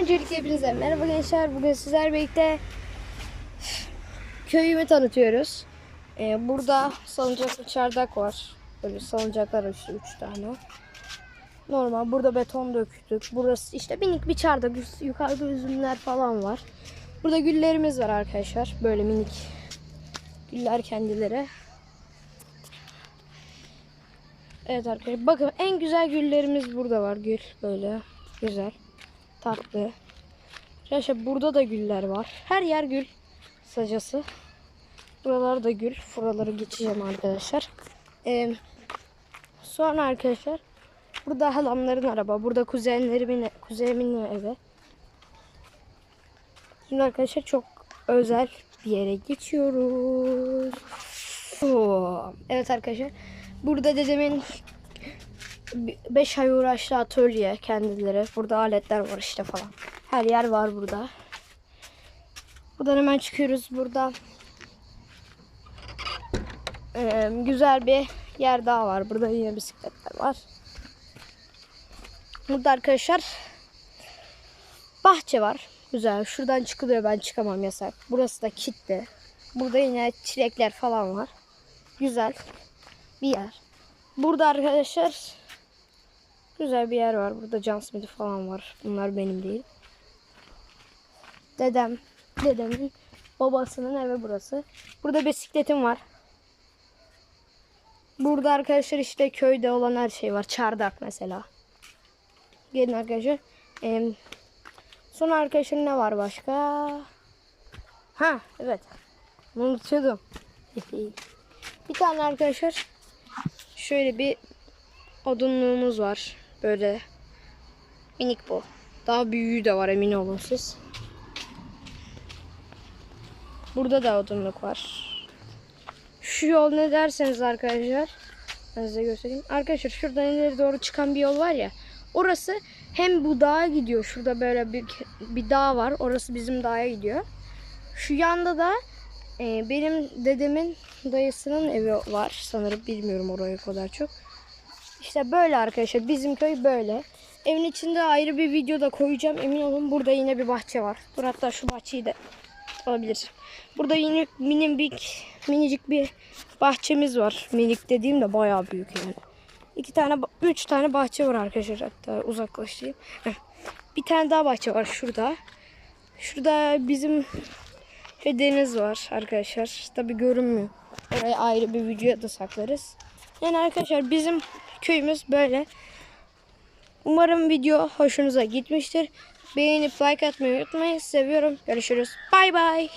Öncelikle hepinize merhaba gençler. Bugün sizler birlikte köyümü tanıtıyoruz. Ee, burada salıncaklı çardak var. Böyle salıncaklar işte 3 tane. Normal burada beton döktük. Burası işte minik bir çardak. Yukarıda üzümler falan var. Burada güllerimiz var arkadaşlar. Böyle minik güller kendileri. Evet arkadaşlar bakın en güzel güllerimiz burada var. Gül böyle güzel tatlı. Arkadaşlar burada da güller var. Her yer gül sacası. Buralar da gül. Buraları geçeceğim arkadaşlar. Ee, sonra arkadaşlar burada halamların araba. Burada kuzenlerimin kuzenimin evi. Şimdi arkadaşlar çok özel bir yere geçiyoruz. Oo. Evet arkadaşlar. Burada dedemin 5 ay uğraşlı atölye kendileri. Burada aletler var işte falan. Her yer var burada. Buradan hemen çıkıyoruz. Burada eee, güzel bir yer daha var. Burada yine bisikletler var. Burada arkadaşlar bahçe var. Güzel. Şuradan çıkılıyor. Ben çıkamam yasak. Burası da kilitli. Burada yine çilekler falan var. Güzel bir yer. Burada arkadaşlar güzel bir yer var. Burada John Smith falan var. Bunlar benim değil. Dedem, dedemin babasının evi burası. Burada bisikletim var. Burada arkadaşlar işte köyde olan her şey var. Çardak mesela. Gelin arkadaşlar. Ee, sonra arkadaşlar ne var başka? Ha evet. Unutuyordum. bir tane arkadaşlar şöyle bir odunluğumuz var. Böyle minik bu. Daha büyüğü de var emin olun siz. Burada da odunluk var. Şu yol ne derseniz arkadaşlar. Ben size göstereyim. Arkadaşlar şuradan ileri doğru çıkan bir yol var ya. Orası hem bu dağa gidiyor. Şurada böyle bir, bir dağ var. Orası bizim dağa gidiyor. Şu yanda da e, benim dedemin dayısının evi var. Sanırım bilmiyorum orayı kadar çok. İşte böyle arkadaşlar. Bizim köy böyle. Evin içinde ayrı bir video da koyacağım. Emin olun burada yine bir bahçe var. Dur hatta şu bahçeyi de alabilir. Burada yine minik bir minicik bir bahçemiz var. Minik dediğim de bayağı büyük yani. İki tane, üç tane bahçe var arkadaşlar. Hatta uzaklaşayım. Bir tane daha bahçe var şurada. Şurada bizim deniz var arkadaşlar. Tabi görünmüyor. Oraya ayrı bir videoya da saklarız. Yani arkadaşlar bizim köyümüz böyle. Umarım video hoşunuza gitmiştir. Beğenip like atmayı unutmayın. Seviyorum. Görüşürüz. Bay bay.